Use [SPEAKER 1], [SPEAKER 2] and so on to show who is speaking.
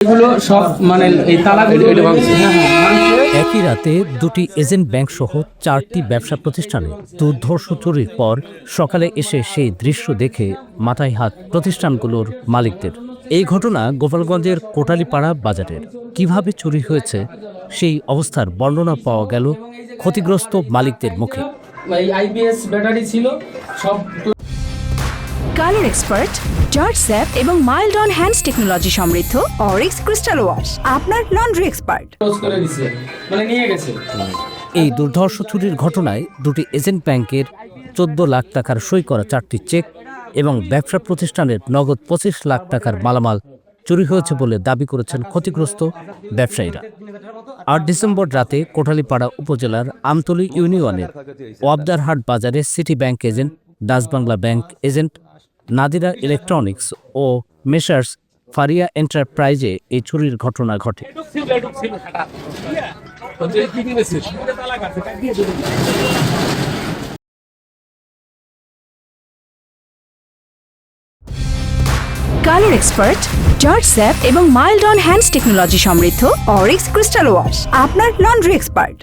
[SPEAKER 1] এগুলো সব মানে এই তালাগুলো
[SPEAKER 2] এটা ভাঙছে।
[SPEAKER 1] হ্যাঁ, হ্যাঁ, ভাঙছে।
[SPEAKER 3] একই রাতে দুটি এজেন্ট ব্যাংক সহ চারটি ব্যবসা প্রতিষ্ঠানে দুর্ধর্ষ চুরির পর সকালে এসে সেই দৃশ্য দেখে মাথায় হাত প্রতিষ্ঠানগুলোর মালিকদের এই ঘটনা গোপালগঞ্জের কোটালীপাড়া বাজারের কীভাবে চুরি হয়েছে সেই অবস্থার বর্ণনা পাওয়া গেল ক্ষতিগ্রস্ত মালিকদের মুখে
[SPEAKER 1] আইপিএস ব্যাটারি ছিল সব
[SPEAKER 4] কালার এক্সপার্ট জর্জ স্যাপ এবং মাইল্ড অন হ্যান্ডস টেকনোলজি সমৃদ্ধ অরিক্স ক্রিস্টাল ওয়াশ আপনার লন্ড্রি এক্সপার্ট
[SPEAKER 1] করে মানে নিয়ে গেছে।
[SPEAKER 3] এই দুর্ধর্ষ চুরির ঘটনায় দুটি এজেন্ট ব্যাংকের চোদ্দ লাখ টাকার সই করা চারটি চেক এবং ব্যবসা প্রতিষ্ঠানের নগদ পঁচিশ লাখ টাকার মালামাল চুরি হয়েছে বলে দাবি করেছেন ক্ষতিগ্রস্ত ব্যবসায়ীরা। আট ডিসেম্বর রাতে কোঠালীপাড়া উপজেলার আমতলী ইউনিয়নের ওয়াবদারহাট বাজারে City Bank agent Dutch Bangla bank agent Nadira electronics ও মেসার্স ফারিয়া এন্টারপ্রাইজে এই চুরির ঘটনা ঘটে।
[SPEAKER 4] কালার এক্সপার্ট, জর্জ স্যাপ এবং মাইল্ড অন হ্যান্ডস টেকনোলজি সমৃদ্ধ অরিক্স ক্রিস্টাল ওয়াশ, আপনার লন্ড্রি এক্সপার্ট।